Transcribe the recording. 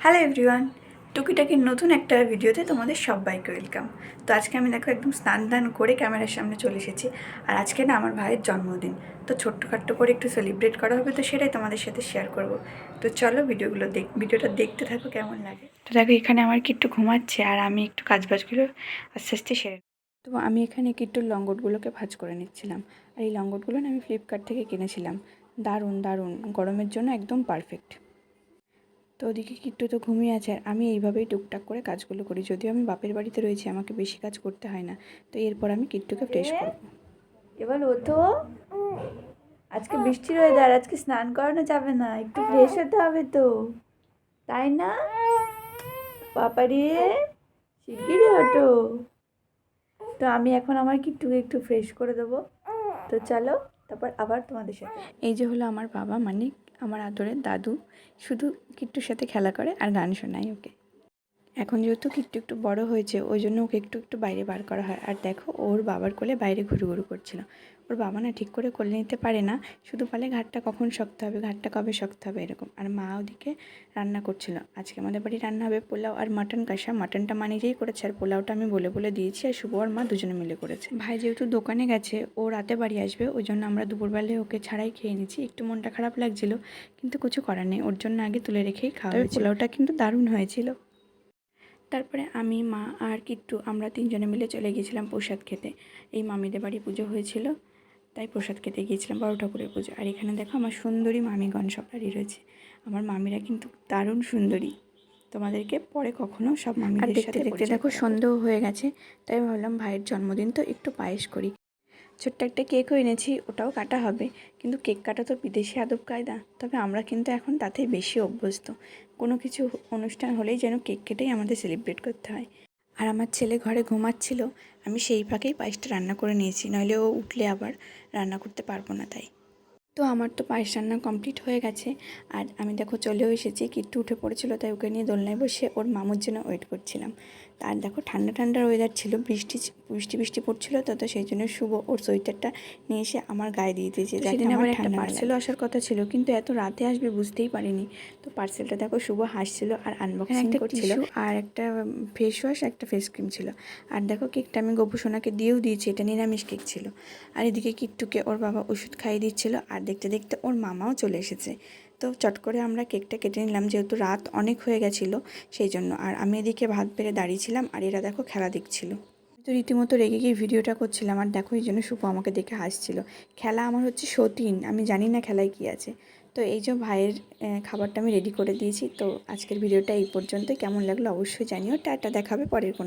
Hello everyone টুকিটাকির নতুন একটা ভিডিওতে তোমাদের সবাইকে ওয়েলকাম তো আজকে আমি দেখো একদম স্নান দান করে ক্যামেরার সামনে চলে এসেছি। আর আজকে না আমার ভাইয়ের জন্মদিন। তো ছোট্টখাট্ট করে একটু সেলিব্রেট করা হবে তো সেটাই তোমাদের সাথে শেয়ার করব। তো চলো ভিডিওগুলো দেখ, ভিডিওটা দেখতে থাকো কেমন লাগে। তো দেখো এখানে আমার কি একটু ঘুমাচ্ছে আর আমি একটু কাজবাজগুলো আস্তে আস্তে সেরে তো আমি এখানে কিট্টুর লঙ্গটগুলোকে ভাজ করে নিচ্ছিলাম। আর এই লঙ্গটগুলো না আমি ফ্লিপকার্ট থেকে কিনেছিলাম। দারুণ দারুণ। গরমের জন্য একদম পারফেক্ট তো ওদিকে কিট্টু তো ঘুমিয়ে আছে আর আমি এইভাবেই টুকটাক করে কাজগুলো করি। যদিও আমি বাপের বাড়িতে রয়েছি আমাকে বেশি কাজ করতে হয় না। তো এরপর আমি কিট্টুকে ফ্রেশ করব। এবার ও তো আজকে বৃষ্টির ওয়েদার আজকে স্নান করানো যাবে না একটু ফ্রেশ হতে হবে তো। তাই না? বাপারে শিগগিরই ওঠো। তো আমি এখন আমার কিট্টুকে একটু ফ্রেশ করে দেবো। তো চলো তারপর আবার তোমাদের সাথে। এই যে হলো আমার বাবা মানে আমার আদরের দাদু শুধু কিট্টুর সাথে খেলা করে আর গান শোনায় ওকে। এখন যেহেতু কিট্টু একটু বড় হয়েছে, ওই জন্য ওকে একটু একটু বাইরে বার করা হয়। আর দেখো, ওর বাবার কোলে বাইরে ঘুরু ঘুরু করছিল। ওর বাবা না ঠিক করে কোলে নিতে পারে না। শুধু বলে ঘাটটা কখন শক্ত হবে? ঘাটটা কবে শক্ত হবে? এরকম। আর মা ওদিকে রান্না করছিল। আজকে আমাদের বাড়ি রান্না হবে পোলাও আর মাটন কষা। মাটনটা মা নিজেই করেছে আর পোলাওটা আমি বলে বলে দিয়েছি আর শুভ আর মা দুজনে মিলে করেছে। ভাই যেহেতু দোকানে গেছে ও রাতে বাড়ি আসবে ওই জন্য আমরা দুপুরবেলায় ওকে ছাড়াই খেয়ে নিচ্ছি একটু মনটা খারাপ লাগছিল কিন্তু কিছু করার নেই। ওর জন্য আগে তুলে রেখেই খাওয়া পোলাওটা কিন্তু দারুণ হয়েছিল। তারপরে আমি মা আর কিট্টু আমরা তিনজনে মিলে চলে গিয়েছিলাম প্রসাদ খেতে। এই মামিদের বাড়ি পুজো হয়েছিল। তাই প্রসাদ খেতে গিয়েছিলাম বড় ঠাকুরের পুজো। আর এখানে দেখো আমার সুন্দরী মামিগণ সব দাঁড়িয়ে রয়েছে। আমার মামিরা কিন্তু দারুণ সুন্দরী। তোমাদেরকে পরে কখনো সব মামিদের সাথে দেখতে দেখো সন্দেহ হয়ে গেছে তাই ভাবলাম ভাইয়ের জন্মদিন তো একটু পায়েস করি। ছোট্ট একটা কেকও এনেছি ওটাও কাটা হবে। কিন্তু কেক কাটা তো বিদেশি আদব কায়দা। তবে আমরা কিন্তু এখন তাতে বেশি অভ্যস্ত। কোনো কিছু অনুষ্ঠান হলেই যেন কেক কেটেই আমাদের সেলিব্রেট করতে হয়। আর আমার ছেলে ঘরে ঘুমাচ্ছিল, আমি সেই ফাঁকেই পায়েসটা রান্না করে নিয়েছি, নইলে ও উঠলে আবার রান্না করতে পারব না তাই। তো আমার তো পায়েস রান্না কমপ্লিট হয়ে গেছে। আর আমি দেখো চলেও এসেছি কিট্টু উঠে পড়েছিল তাই ওকে নিয়ে দোলনায় বসে ওর মামুর জন্য ওয়েট করছিলাম। আর দেখো ঠান্ডা ঠান্ডার ওয়েদার ছিল বৃষ্টি বৃষ্টি বৃষ্টি পড়ছিল তো তো সেই জন্য শুভ ওর সোয়েটারটা নিয়ে এসে আমার গায়ে দিয়ে দিয়েছে। সেদিন আবার একটা পার্সেলও আসার কথা ছিল কিন্তু এত রাতে আসবে বুঝতেই পারিনি। তো পার্সেলটা দেখো শুভ হাসছিল আর আনবক্সিং করছিল। আর একটা ফেস ওয়াশ একটা ফেস ক্রিম ছিল। আর দেখো কেকটা আমি গপু সোনাকে দিয়েও দিয়েছি এটা নিরামিষ কেক ছিল। আর এদিকে কিট্টুকে ওর বাবা ওষুধ খাইয়ে দিচ্ছিল আর দেখতে দেখতে ওর মামাও চলে এসেছে। তো চট করে আমরা কেকটা কেটে নিলাম, যেহেতু রাত অনেক হয়ে গেছিল সেই জন্য। আর আমি এদিকে ভাত বেড়ে দাঁড়িয়েছিলাম আর এরা দেখো খেলা দেখছিল। তো রীতিমতো রেগে গিয়ে ভিডিওটা করছিলাম আর দেখো এই জন্য শুভ আমাকে দেখে হাসছিল। খেলা আমার হচ্ছে সতীন, আমি জানি না খেলায় কী আছে। তো এই যে ভাইয়ের খাবারটা আমি রেডি করে দিয়েছি। তো আজকের ভিডিওটা এই পর্যন্তই। কেমন লাগল অবশ্যই জানিও। টাটা দেখাবে পরের কোনো